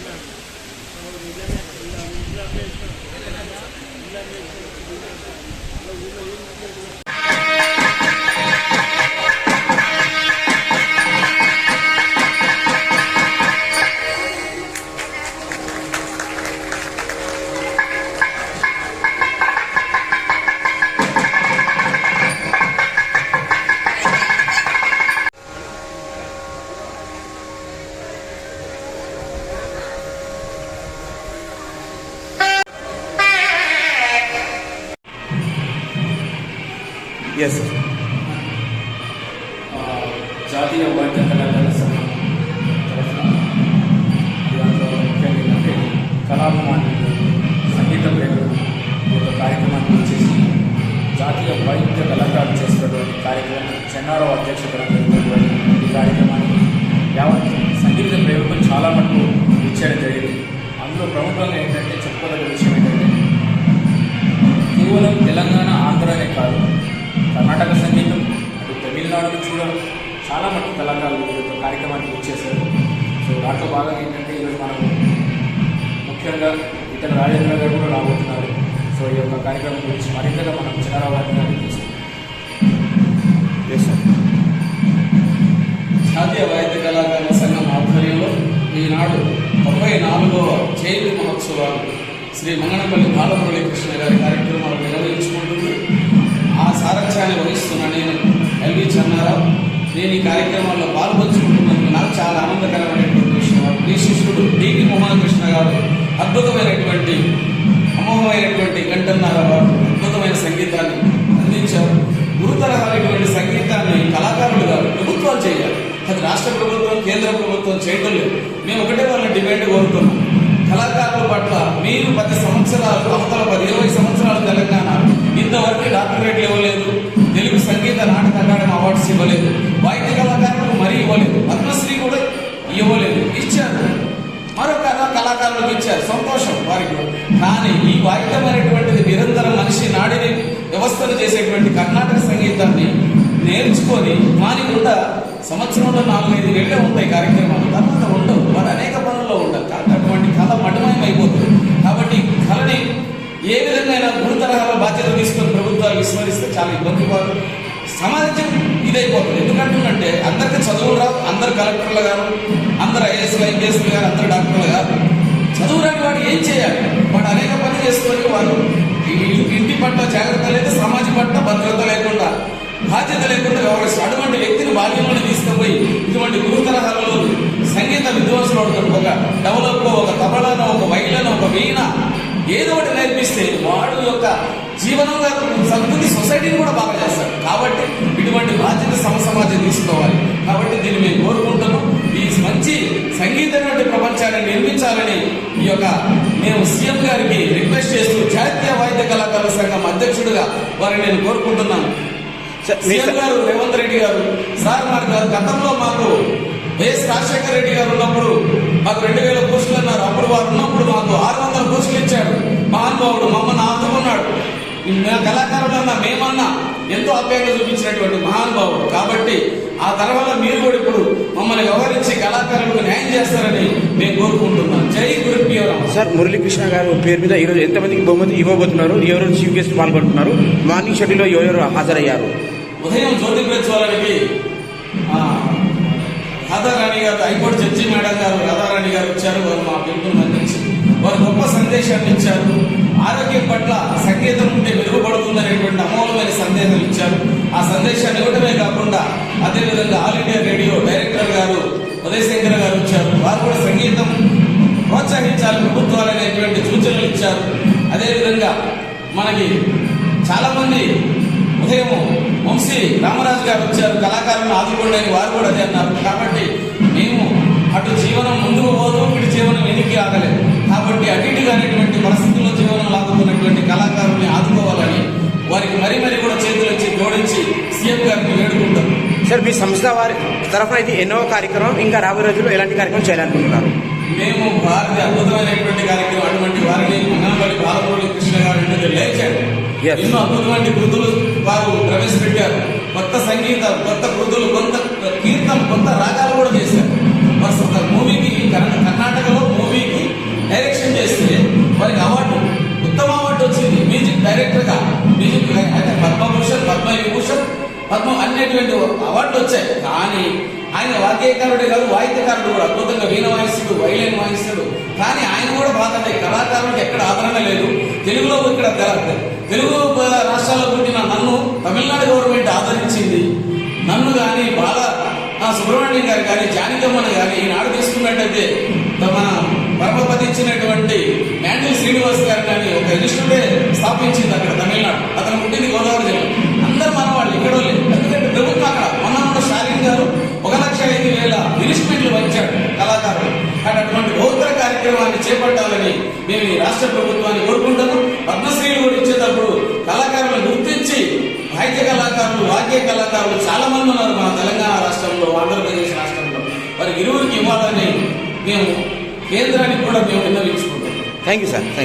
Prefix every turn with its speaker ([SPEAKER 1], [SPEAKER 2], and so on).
[SPEAKER 1] Ahora
[SPEAKER 2] me yes జాతీయ వాద్య కళాకారుల సంఘం తరఫున దాంట్లో ముఖ్యంగా ఏంటంటే కళాభిమానులు సంగీత ప్రేమలు ఈ యొక్క కార్యక్రమాన్ని వచ్చేసి జాతీయ వాయిద్య కళాకారులు చేసినటువంటి కార్యక్రమం చెన్నారావు అధ్యక్షత జరుగుతున్నటువంటి ఈ కార్యక్రమాన్ని యావత్ నుంచి కూడా చాలా మంది కళాకారులు యొక్క కార్యక్రమానికి వచ్చేసారు. సో దాంట్లో బాగా ఏంటంటే ఈరోజు మనం ముఖ్యంగా ఇతర రాజేంద్ర గారు కూడా రాబోతున్నారు. సో ఈ యొక్క కార్యక్రమం గురించి మరింతగా మనం చిన్నారావు గారిని
[SPEAKER 3] జాతీయ వాయిద్య కళాకారుల సంఘం ఆధ్వర్యంలో ఈనాడు తొంభై నాలుగవ జయంతి మహోత్సవాలు శ్రీ మంగళపల్లి బాలమురళీ కృష్ణ గారి కార్యక్రమాలు నిర్వహించుకుంటుంది. ఆ సారథ్యాన్ని వహిస్తున్న నేను ఎల్వి చెన్నారావు నేను ఈ కార్యక్రమాల్లో పాల్పంచుకుంటున్నందుకు నాకు చాలా ఆనందకరమైనటువంటి విషయం. మీ శిష్యుడు డివి మోహనకృష్ణ గారు అద్భుతమైనటువంటి అమోఘమైనటువంటి గంటన్నర వారు అద్భుతమైన సంగీతాన్ని అందించారు. గురుతరమైనటువంటి సంగీతాన్ని కళాకారులు గారు ప్రభుత్వాలు చేయాలి. అది రాష్ట్ర ప్రభుత్వం కేంద్ర ప్రభుత్వం చేయటం లేదు. మేము ఒకటే వాళ్ళ డిమాండ్ కోరుతున్నాం. కళాకారుల పట్ల మీరు పది సంవత్సరాలు అవతల పది ఇరవై సంవత్సరాలు తెలంగాణ ఇంతవరకు డాక్టరేట్లు ఇవ్వలేదు. తెలుగు సంగీత నాటక అకాడమీ అవార్డ్స్ ఇవ్వలేదు. వాయిద్య కళాకారులకు మరీ ఇవ్వలేదు. పద్మశ్రీ కూడా ఇవ్వలేదు. ఇచ్చారు. మరొక కళాకారులకు ఇచ్చారు. సంతోషం వారికి. కానీ ఈ వాయిద్యం అనేటువంటిది నిరంతరం మనిషి నాడిని వ్యవస్థను చేసేటువంటి కర్ణాటక సంగీతాన్ని నేర్చుకొని మానికుండా సంవత్సరంలో నాలుగైదు వేళ్ళే ఉంటాయి కార్యక్రమాలు. తర్వాత ఉండవు. వారు అనేక పనుల్లో ఉండరు కాబట్టి అయిపోతుంది కాబట్టి కళని ఏ విధంగా మూడు తరహాల బాధ్యత తీసుకొని ప్రభుత్వాలు విస్మరిస్తే చాలా ఇబ్బంది పడు సమాజం ఇదైపోతుంది. ఎందుకంటుందంటే అందరికీ చదువు రావు అందరు కలెక్టర్లు గారు అందరు ఐఏఎస్లు ఐపీఎస్లు గారు అందరు డాక్టర్లు గారు. చదువు రాని వాడు ఏం చేయాలి? వాడు అనేక పని చేసుకొని వారు ఇంటి పట్ల జాగ్రత్త లేదు సమాజం పట్ల భద్రత లేకుండా బాధ్యత లేకుండా వ్యవహరిస్తారు అటువంటి వ్యక్తిని ఏదో ఒకటి నేర్పిస్తే వాడు యొక్క జీవనంగా సంస్కృతి సొసైటీని కూడా బాగా చేస్తాడు. కాబట్టి ఇటువంటి బాధ్యత సమ సమాజం తీసుకోవాలి. కాబట్టి దీన్ని మేము కోరుకుంటున్నాం. ఈ మంచి సంగీతమైన ప్రపంచాన్ని నిర్మించాలని ఈ యొక్క నేను సీఎం గారికి రిక్వెస్ట్ చేస్తూ జాతీయ వాయిద్య కళాకారుల సంఘం అధ్యక్షుడిగా వారిని నేను కోరుకుంటున్నాను. సీఎం గారు రేవంత్ రెడ్డి గారు సార్ మాకు గతంలో మాకు వైఎస్ రాజశేఖర రెడ్డి గారు ఉన్నప్పుడు మాకు రెండు వేల పోస్టులు కళాకారులన్నా మేమన్నా ఎంతో ఆప్యాయంగా చూపించినటువంటి మహానుభావుడు కాబట్టి ఆ తర్వాత మీరు కూడా ఇప్పుడు మమ్మల్ని వ్యవహరించి కళాకారులకు న్యాయం చేస్తారని మేము కోరుకుంటున్నాం. జై గురుప్రియవరం
[SPEAKER 1] సార్ మురళీకృష్ణ గారు పేరు మీద ఈరోజు ఎంతమందికి బహుమతి ఇవ్వబోతున్నారు? ఎవరు చీఫ్ గెస్ట్ పాల్గొంటున్నారు? మార్నింగ్ షెడ్యూల్లో ఎవరెవరు హాజరయ్యారు?
[SPEAKER 3] ఉదయం జ్యోతి ప్రజ్వలనకి రాధారాణి గారు హైకోర్టు జడ్జి మేడం గారు రాధారాణి గారు వచ్చారు. వారు మా పిలుపుని మన్నించి వారు గొప్ప సందేశాన్ని ఇచ్చారు. ఆరోగ్యం పట్ల సంకేతం ఉంటే మెరుగుపడుతుందనేటువంటి అమూలమైన సందేశం ఇచ్చారు. ఆ సందేశాన్ని ఇవ్వడమే కాకుండా అదేవిధంగా ఆల్ ఇండియా రేడియో డైరెక్టర్ గారు ఉదయశంకర్ గారు వచ్చారు వారు కూడా సంగీతం ప్రోత్సహించాలి ప్రభుత్వాలు అనేటువంటి సూచనలు ఇచ్చారు. అదేవిధంగా మనకి చాలా మంది ఉదయం వంశీ రామరాజు గారు వచ్చారు. కళాకారులను ఆదుకోండి అని వారు కూడా అదే అన్నారు. కాబట్టి మేము అటు జీవనం
[SPEAKER 1] సార్ మీ సంస్థ వారి తరఫున అయితే ఎన్నో కార్యక్రమం ఇంకా రాబోయే రోజుల్లో ఎలాంటి కార్యక్రమం చేయాలనుకుంటున్నారు?
[SPEAKER 3] మేము వారిది అద్భుతమైనటువంటి కార్యక్రమం అటువంటి వారిని మంగళపల్లి బాలమురళి కృష్ణ గారు
[SPEAKER 1] Yes.
[SPEAKER 3] ఎన్నో అద్భుతమైన కృతులు వారు ప్రవేశపెట్టారు. కొత్త సంగీత కొత్త కృతులు కొత్త కీర్తన కొత్త రాగాలు కూడా చేశారు. మూవీకి కర్ణ- కర్ణాటకలో మూవీకి పద్మ అనేటువంటి అవార్డులు వచ్చాయి. కానీ ఆయన వాద్యకారుడే కాదు వాయిద్యకారుడు కూడా. అద్భుతంగా వీణ వాయిస్తాడు వైలిన్ వాయిస్తాడు కానీ ఆయన కూడా బాధపడే కళాకారులకు ఎక్కడ ఆదరణ లేదు. తెలుగులో ఇక్కడ తెలుగు రాష్ట్రాల్లో పుట్టిన నన్ను తమిళనాడు గవర్నమెంట్ ఆదరించింది. నన్ను కానీ బాల సుబ్రహ్మణ్యం గారు కానీ జానకమ్మని కానీ ఈనాడు తీసుకున్నట్టయితే మన పరమపతి ఇచ్చినటువంటి శ్రీనివాస్ గారు కానీ ఒక ఇన్స్టిట్యూటే స్థాపించింది అక్కడ తమిళనాడు. అతను పుట్టింది గోదావరి జిల్లా అందరు మన వాళ్ళు ఎక్కడో లేదు ఎందుకంటే ప్రభుత్వం అక్కడ మొన్న గారు ఒక లక్ష ఐదు వేల ఇన్వెస్ట్మెంట్లు వచ్చాడు కళాకారులు. కానీ అటువంటి బహుత్తర కార్యక్రమాన్ని చేపట్టాలని మేము ఈ రాష్ట్ర ప్రభుత్వాన్ని కోరుకుంటాము పద్మశ్రీలు కూడా ఇచ్చేటప్పుడు కళాకారులను గుర్తించి సాహిత్య కళాకారులు వాద్య కళాకారులు చాలా మంది ఉన్నారు మన తెలంగాణ రాష్ట్రంలో ఆంధ్రప్రదేశ్ రాష్ట్రంలో. వారి ఇరువురికి ఇవ్వాలని మేము కేంద్రానికి కూడా మేము విన్నవించుకుంటాం
[SPEAKER 1] థ్యాంక్ యూ సార్ థ్యాంక్